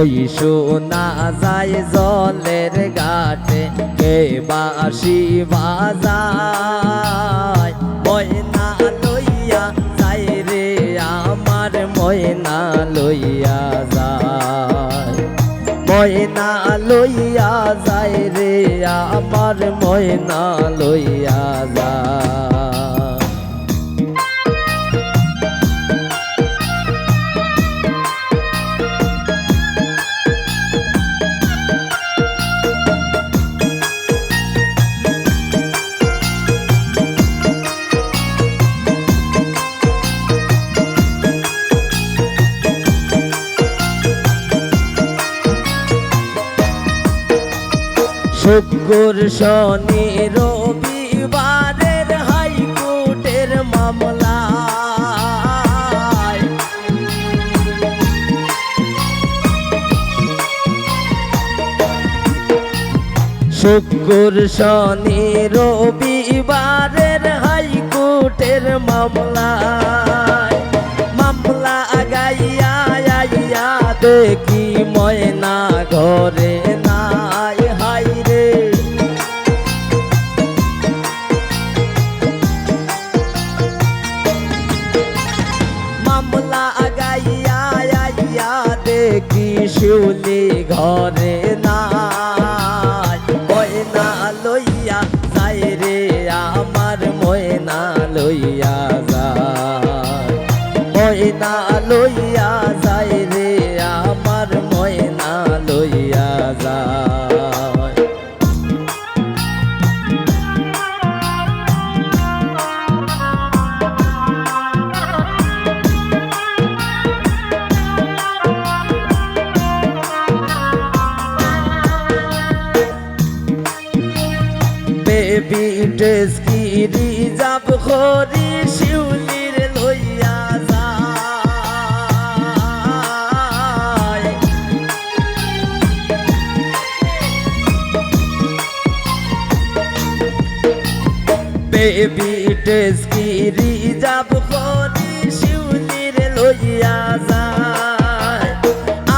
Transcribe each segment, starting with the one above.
ওই না যায় জলের ঘাটে, কে বাসি বাজায় ময়না লইয়া যাই রে, আমার ময়না লইয়া যায়। ময়না লইয়া যায় রে, আমার ময়না লইয়া যায়। শুক্র শনি রবিবারের হাইকোর্টের মামলা শুক্র শনি রবিবারের হাইকোর্টের মামলা মামলা গাইয়া আইয়া দেখি ময়না ঘরে শিউলি ঘরে নাই। ময়না লইয়া যাই রে, আমার ময়না লইয়া যায়। ময়না লইয়া যাই রে বেবি ড্রেস কি রিজার্ভ করি শিউলির লইয়া যায়।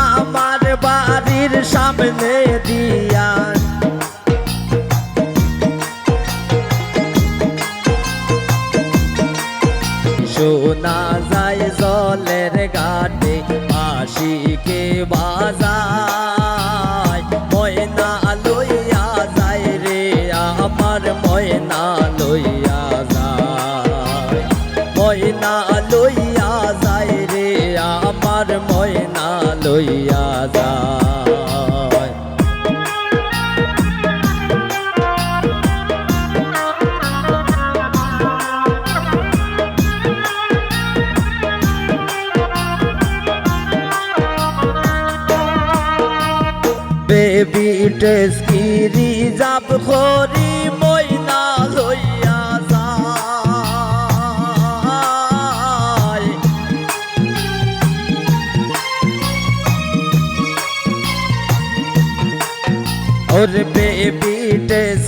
আমার বাড়ির সামনে দিয়া শোনা যায় জলের ঘাটে, আশিকে বাজায়। ময়না লইয়া যায় রে, আমার ময়না লইয়া ময়না লইয়া যায় রে আমার ময়না লইয়া যায়। বেবি ড্রেস কি রিজার্ভ করি ওর বেবি ড্রেস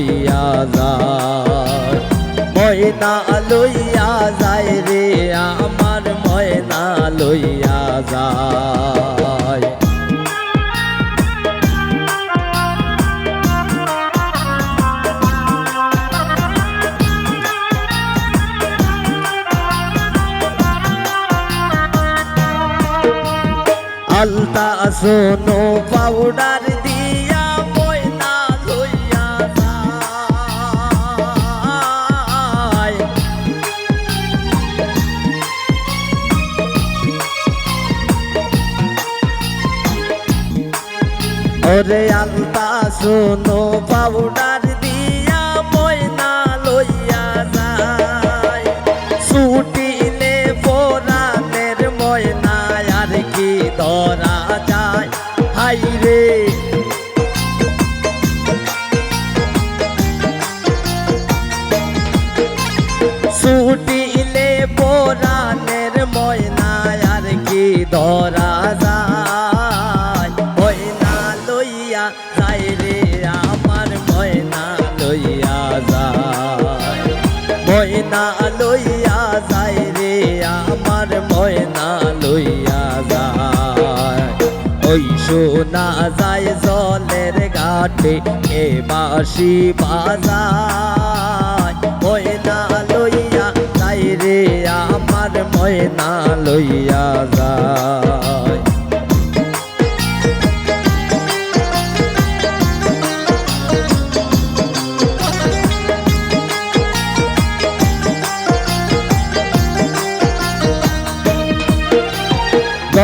লইয়া যায়। ময়না লইয়া যায় রে আমার ময়না লইয়া যায়। আলতা সোনো পাউডার ওরে আলতা শুনো পাউডার রে আমার ময়না লইয়া যায়। ময়না লইয়া যাই রে আমার ময়না লইয়া যায়। ওই শোনা যায় জলের ঘাটে, এ বাসি বাজায়। ময়না লইয়া যাই রে আমার ময়না লইয়া যায়।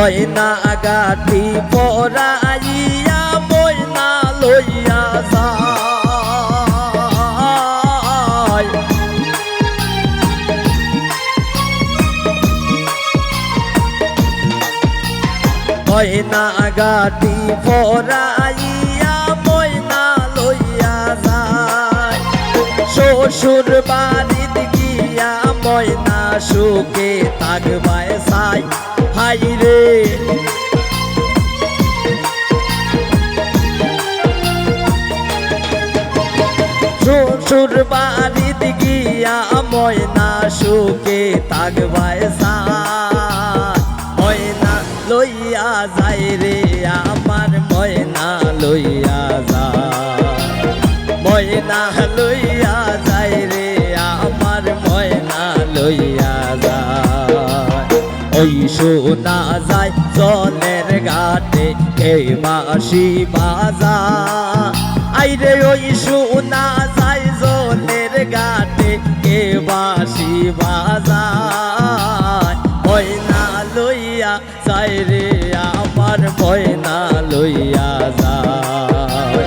গয়না গাঠি পরাইয়া, ময়না লইয়া যায়। ময়না গাঠি পরাইয়া, ময়না লইয়া যায়। শ্বশুর বাড়িত গিয়া ময়না সুখে তাকবায় সাই হাই রে শ্বশুর বাড়িত গিয়া ময়না সুখে তাকবায় সাই ওই শোনা যায় জলের ঘাটে, এই বাসি বাজা। আইরে ওই শোনা যায় জলের ঘাটে কে বাসি বাজা। ময়না লইয়া যাই রে আমার ময়না লইয়া যায়।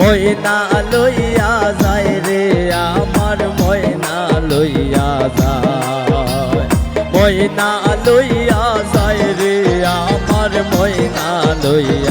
ময়না লইয়া যায় রে আমার ময়না লইয়া যায়। ময়না লইয়া যায় রে আমার ময়না লইয়া।